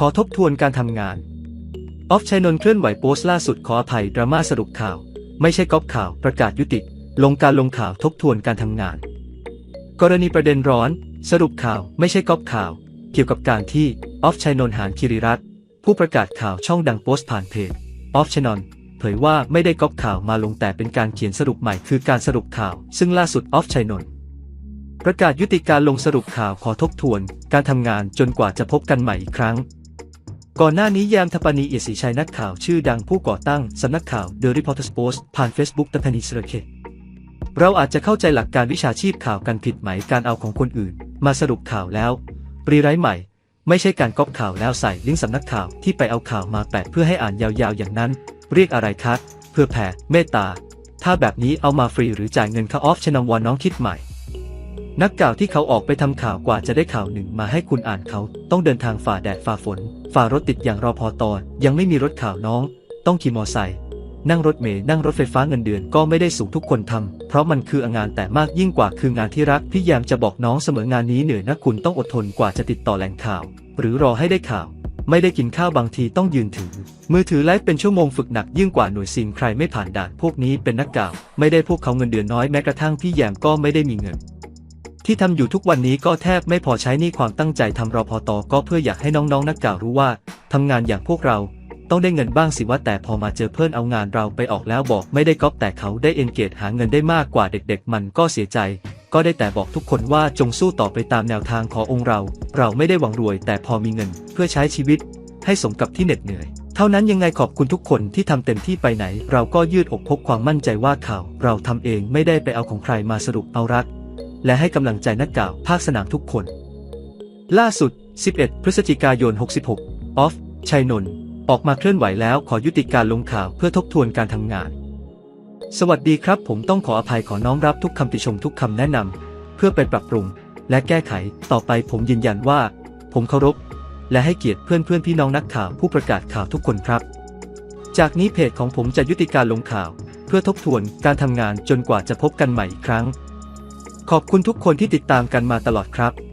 ขอทบทวนการทำงาน ออฟชัยนนท์เคลื่อนไหวโพสต์ล่าสุดขออภัยดราม่าสรุปข่าว ไม่ใช่ก๊อปข่าวประกาศยุติ ลงการลงข่าวทบทวนการทำงาน กรณีประเด็นร้อน สรุปข่าวไม่ใช่ก๊อปข่าว เกี่ยวกับการที่ออฟชัยนนท์หานคิริรัตน์ผู้ประกาศข่าวช่องดังโพสต์ผ่านเพจออฟชัยนนท์เผยว่าไม่ได้ก๊อปข่าวมาลงแต่เป็นการเขียนสรุปใหม่คือการสรุปข่าว ซึ่งล่าสุดออฟชัยนนท์ประกาศยุติการลงสรุปข่าวขอทบทวน การทำงานจนกว่าจะพบกันใหม่อีกครั้ง ก่อนหน้านี้แยมทปนีเอียศรีชัยนักข่าวชื่อดังผู้ก่อตั้งสำนักข่าว The Reporters Post ผ่าน Facebook ตัพนีสระเคเราอาจจะเข้าใจหลักการวิชาชีพข่าวกันผิดไหมการเอาของคนอื่น มาสรุปข่าวแล้วรีไรต์ใหม่ ไม่ใช่การก๊อปข่าวแล้วใส่ลิงก์สำนักข่าวที่ไปเอาข่าวมาแปะเพื่อให้อ่านยาวๆอย่างนั้น เรียกอะไรคะเพื่อแผ่เมตตา ถ้าแบบนี้เอามาฟรีหรือจ่ายเงินค่าออฟชนองวอนน้องคิดใหม่ นักข่าวที่เขาออกไปทำข่าวกว่าจะได้ข่าวหนึ่งมาให้คุณอ่านเขา ต้องเดินทางฝ่าแดดฝ่าฝน ฝ่ารถติดอย่างรอพอตอน ยังไม่มีรถข่าวน้อง ต้องขี่มอไซค์นั่งรถเมล์นั่งรถไฟฟ้าเงินเดือนก็ไม่ได้สูงทุกคนทำเพราะมันคืองานแต่มากยิ่งกว่าคืองานที่รักพี่แยมจะบอกน้องเสมองานนี้เหนื่อยนะคุณต้องอดทนกว่าจะติดต่อแหล่งข่าว หรือรอให้ได้ข่าว ไม่ได้กินข้าวบางทีต้องยืนถือ มือถือไลฟ์เป็นชั่วโมงฝึกหนักยิ่งกว่าหน่วยซิลใครไม่ผ่านด่านพวกนี้เป็นนักข่าว ไม่ได้พวกเขาเงินเดือนน้อยแม้กระทั่งพี่แยมก็ไม่ได้มีเงิน ที่ทำอยู่ทุกวันนี้ก็แทบไม่พอใช้นี่ความตั้งใจทำรอพอตอก็เพื่ออยากให้น้องๆนักข่าวรู้ว่าทำงานอย่างพวกเราต้องได้เงินบ้างสิว่าแต่พอมาเจอเพื่อนเอางานเราไปออกแล้วบอกไม่ได้ก๊อปแต่เขาได้เอนเกจหาเงินได้มากกว่าเด็กๆ มันก็เสียใจ ก็ได้แต่บอกทุกคนว่าจงสู้ต่อไปตามแนวทางขององค์เรา เราไม่ได้หวังรวย แต่พอมีเงินเพื่อใช้ชีวิต ให้สมกับที่เหน็ดเหนื่อย เท่านั้นยังไงขอบคุณทุกคนที่ทำเต็มที่ไปไหน เราก็ยืดอกพกความมั่นใจว่าข่าว เราทำเองไม่ได้ไปเอาของใครมาสรุปเอารัก และให้กำลังใจนักข่าวภาคสนามทุกคน ล่าสุด 11 พฤศจิกายน 66 ออฟ ชัยนนท์ออกมาเคลื่อนไหวแล้วขอยุติการลงข่าวเพื่อทบทวนการทำงาน สวัสดีครับ ผมต้องขออภัยขอน้อมรับทุกคำติชมทุกคำแนะนำเพื่อไปปรับปรุง และแก้ไข ต่อไปผมยืนยันว่า ผมเคารพ และให้เกียรติเพื่อนเพื่อนพี่น้องนักข่าวผู้ประกาศข่าวทุกคนครับ จากนี้เพจของผมจะยุติการลงข่าว เพื่อทบทวนการทำงานจนกว่าจะพบกันใหม่อีกครั้ง ขอบคุณทุกคนที่ติดตามกันมาตลอดครับ